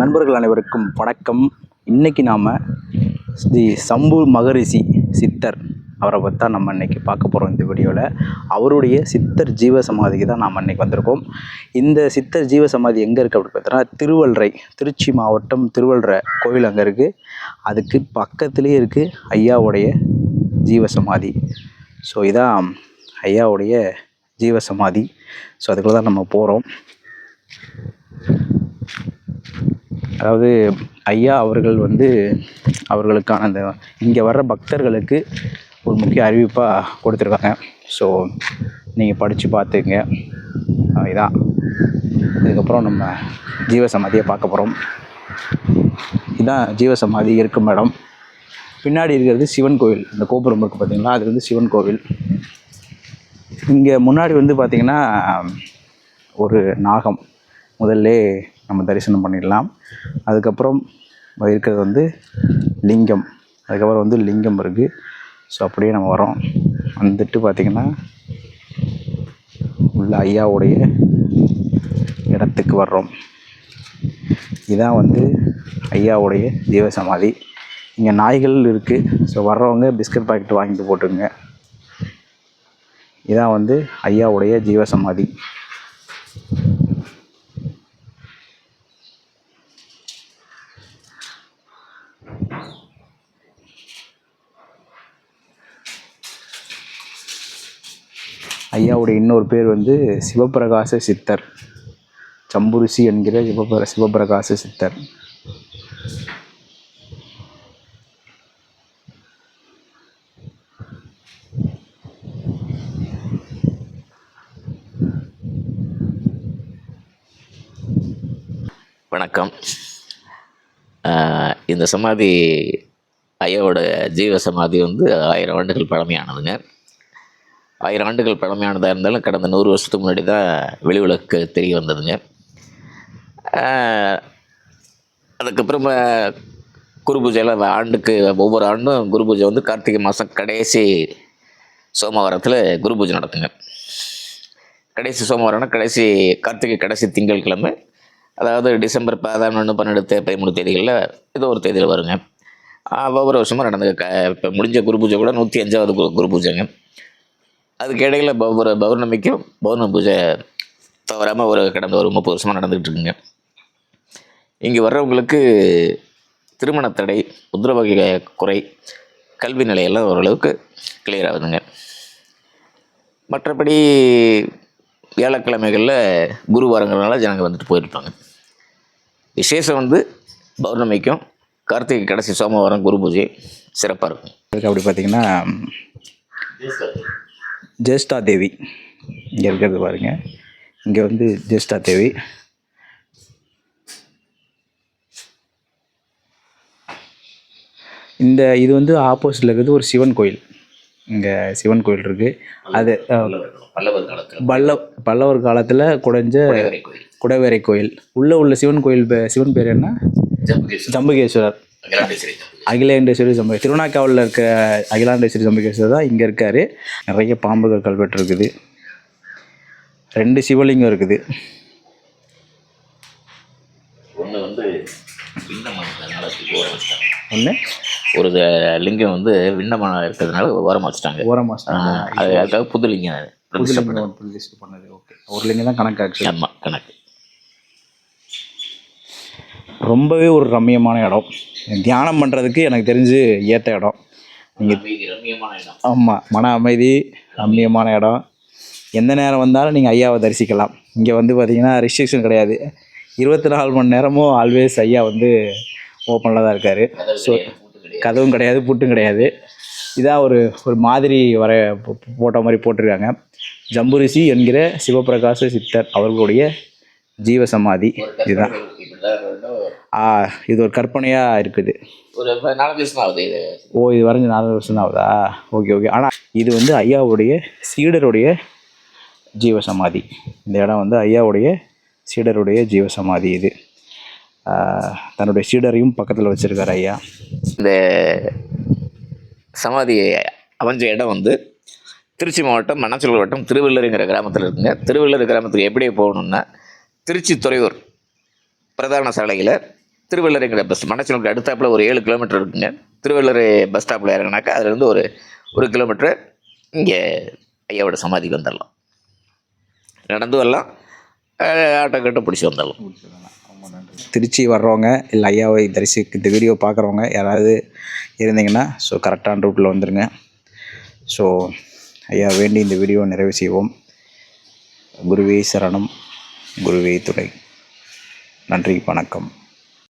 நண்பர்கள் அனைவருக்கும் வணக்கம். இன்னைக்கு நாம் ஸ்ரீ சம்பு மகரிஷி சித்தர் அவரை பற்றி தான் நம்ம இன்னைக்கு பார்க்க போகிறோம் இந்த வீடியோவில் அவருடைய சித்தர் ஜீவ சமாதிக்கு தான் நாம் இன்றைக்கி வந்திருக்கோம். இந்த சித்தர் ஜீவ சமாதி எங்கே இருக்குது அப்படின்னு பார்த்தோன்னா திருவல்றை திருச்சி மாவட்டம் திருவள்ளரை கோவில் அங்கே இருக்குது அதுக்கு பக்கத்துலேயே இருக்குது ஐயாவுடைய ஜீவ சமாதி ஸோ இதான் ஐயாவுடைய ஜீவ சமாதி ஸோ அதுக்குள்ள தான் நம்ம போகிறோம் அதாவது ஐயா அவர்கள் வந்து அவர்களுக்கான அந்த இங்கே வர்ற பக்தர்களுக்கு ஒரு முக்கிய அறிவிப்பாக கொடுத்துருக்காங்க. ஸோ நீங்கள் படித்து பார்த்துங்க. இதான் இதுக்கப்புறம் நம்ம ஜீவசமாதியை பார்க்க போகிறோம் இதுதான் ஜீவசமாதி இருக்கும் இடம். பின்னாடி இருக்கிறது சிவன் கோவில். இந்த கோபுரம் இருக்குது பார்த்திங்களா அது வந்து சிவன் கோவில். இங்கே முன்னாடி வந்து பார்த்திங்கன்னா ஒரு நாகம் முதல்ல நம்ம தரிசனம் பண்ணிடலாம். அதுக்கப்புறம் இருக்கிறது வந்து லிங்கம். அதுக்கப்புறம் வந்து லிங்கம் இருக்குது ஸோ அப்படியே நம்ம வரோம் வந்துட்டு பார்த்திங்கன்னா உள்ள ஐயாவுடைய இடத்துக்கு வர்றோம். இதான் வந்து ஐயாவுடைய ஜீவசமாதி இங்கே நாய்கள் இருக்குது ஸோ வர்றவங்க பிஸ்கட் பாக்கெட் வாங்கிட்டு போட்டுங்க இதான் வந்து ஐயாவுடைய ஜீவசமாதி ஐயாவுடைய இன்னொரு பேர் வந்து சிவபிரகாச சித்தர். சம்புருசி என்கிற சிவபிர சிவபிரகாச சித்தர். வணக்கம். இந்த சமாதி ஐயாவோட ஜீவ சமாதி வந்து ஆயிரம் ஆண்டுகள் பழமையானதுங்க. ஆயிரம் ஆண்டுகள் பழமையானதாக இருந்தாலும் கடந்த நூறு வருஷத்துக்கு முன்னாடி தான் வெளி உலகுக்கு தெரிய வந்ததுங்க. ஆஹ் அதுக்கப்புறமா குரு பூஜையில் ஆண்டுக்கு ஒவ்வொரு ஆண்டும் குரு பூஜை வந்து கார்த்திகை மாதம் கடைசி சோமவாரத்தில் குரு பூஜை நடக்குங்க கடைசி சோமவாரம்னா கடைசி கார்த்திகை கடைசி திங்கட்கிழமை அதாவது டிசம்பர் பதினொன்று பன்னெண்டு தே பதிமூணு தேதிகளில் ஏதோ ஒரு தேதியில் வருங்க. ஒவ்வொரு வருஷமும் நடந்த க இப்போ முடிஞ்ச குரு பூஜை கூட நூற்றி அஞ்சாவது குரு பூஜைங்க. அதுக்கு இடையில் ஒரு பௌர்ணமிக்கும் பௌர்ணமி பூஜை தவறாமல் ஒரு கடந்த ஒரு முப்பது வருஷமாக நடந்துகிட்டு இருக்குங்க இங்கே வர்றவங்களுக்கு திருமண தடை உத்திரவகை குறை கல்வி நிலையெல்லாம் ஓரளவுக்கு கிளியர் ஆகுதுங்க. மற்றபடி வியாழக்கிழமைகளில் குருவாரங்கிறனால ஜனங்கள் வந்துட்டு போயிருப்பாங்க. விசேஷம் வந்து பௌர்ணமிக்கும் கார்த்திகை கடைசி சோமவாரம் குரு பூஜை சிறப்பாக இருக்கும். அதுக்கு அப்படி பார்த்திங்கன்னா ஜேஷ்டா தேவி இங்கே இருக்கிறது பாருங்க. இங்கே வந்து ஜேஷ்டா தேவி இந்த இது வந்து ஆப்போசிட்டில் இருக்கிறது ஒரு சிவன் கோயில். இங்கே சிவன் கோயில் இருக்குது அது பல்லவர் காலத்தில். பல்ல பல்லவர் காலத்தில் குடைஞ்ச குடைவரை கோயில். உள்ளே உள்ள சிவன் கோயில் சிவன் பேர் என்ன? ஜம்புகேஸ்வரர். அகிலாண்டேஸ்வரி ஜம்பு திருவண்ணாக்காவில் இருக்க அகிலாண்டேஸ்வரி ஜம்புகேஸ்வரர் தான். இங்கே இருக்கார். நிறைய பாம்புகள் கல்வெட்டு இருக்குது. ரெண்டு சிவலிங்கம் இருக்குது. ஒன்று வந்து வச்சுட்டாங்க. ஒன்று ஒரு லிங்கம் வந்து விண்ணமான இருக்கிறதுனால ஓரமாக வச்சுட்டாங்க. ஓரம் மாதம் ஆஹ் அது அதுக்காக புது லிங்கம் பண்ணது. லிஸ்ட் பண்ணது. ஓகே. ஒரு லிங்கம் தான் கணக்கு ஆக்சுவலி ஆமா கணக்கு. ரொம்பவே ஒரு ரம்மியமான இடம். தியானம் பண்ணுறதுக்கு எனக்கு தெரிஞ்சு ஏற்ற இடம். நீங்கள் ரம்மியமான இடம். ஆமாம் மன அமைதி ரம்மியமான இடம். எந்த நேரம் வந்தாலும் நீங்கள் ஐயாவை தரிசிக்கலாம். இங்கே வந்து பார்த்தீங்கன்னா ரெஸ்ட்ரிக்ஷன் கிடையாது. இருபத்தி நாலு மணி நேரமும் ஆல்வேஸ் ஐயா வந்து ஓப்பனில் தான் இருக்கார். ஸோ கதவும் கிடையாது பூட்டும் கிடையாது. இதான் ஒரு ஒரு மாதிரி வர போட்ட மாதிரி போட்டிருக்காங்க. ஜம்புரிசி என்கிற சிவபிரகாச சித்தர் அவர்களுடைய ஜீவசமாதி. இதுதான். இது ஒரு கற்பனையாக இருக்குது. ஒரு நாலு வருஷம் ஆகுது இது. ஓ இது வரைஞ்ச நாலு வருஷம் ஆகுதா ஓகே ஓகே. ஆனால் இது வந்து ஐயாவுடைய சீடருடைய ஜீவசமாதி. இந்த இடம் வந்து ஐயாவுடைய சீடருடைய ஜீவசமாதி இது. தன்னுடைய சீடரையும் பக்கத்தில் வச்சுருக்காரு ஐயா. இந்த சமாதி அமைஞ்ச இடம் வந்து திருச்சி மாவட்டம் மணச்சல் வட்டம் திருவள்ளூருங்கிற கிராமத்தில் இருக்குங்க. திருவள்ளூர் கிராமத்துக்கு எப்படி போகணும்னா திருச்சி துறையூர் பிரதான சாலையில் திருவள்ளரைங்கிற பஸ் மணச்சனூருக்கு அடுத்தாப்புல ஒரு ஏழு கிலோமீட்டர் இருக்குங்க. திருவள்ளரை பஸ் ஸ்டாப்பில் இறங்கினாக்கா அதுலேருந்து ஒரு ஒரு கிலோமீட்டர் இங்கே ஐயாவோட சமாதிக்கு வந்துடலாம் நடந்து வரலாம். ஆட்டோ கட்ட பிடிச்சி வந்துடலாம் திருச்சி வர்றவங்க இல்லை ஐயாவை தரிசிக்க இந்த வீடியோ பார்க்குறவங்க யாராவது இருந்தீங்கன்னா ஸோ கரெக்டான ரூட்டில் வந்துடுங்க ஸோ ஐயா வேண்டி இந்த வீடியோ நிறைவு செய்வோம். குருவே சரணம் குருவே துணை. நன்றி வணக்கம்.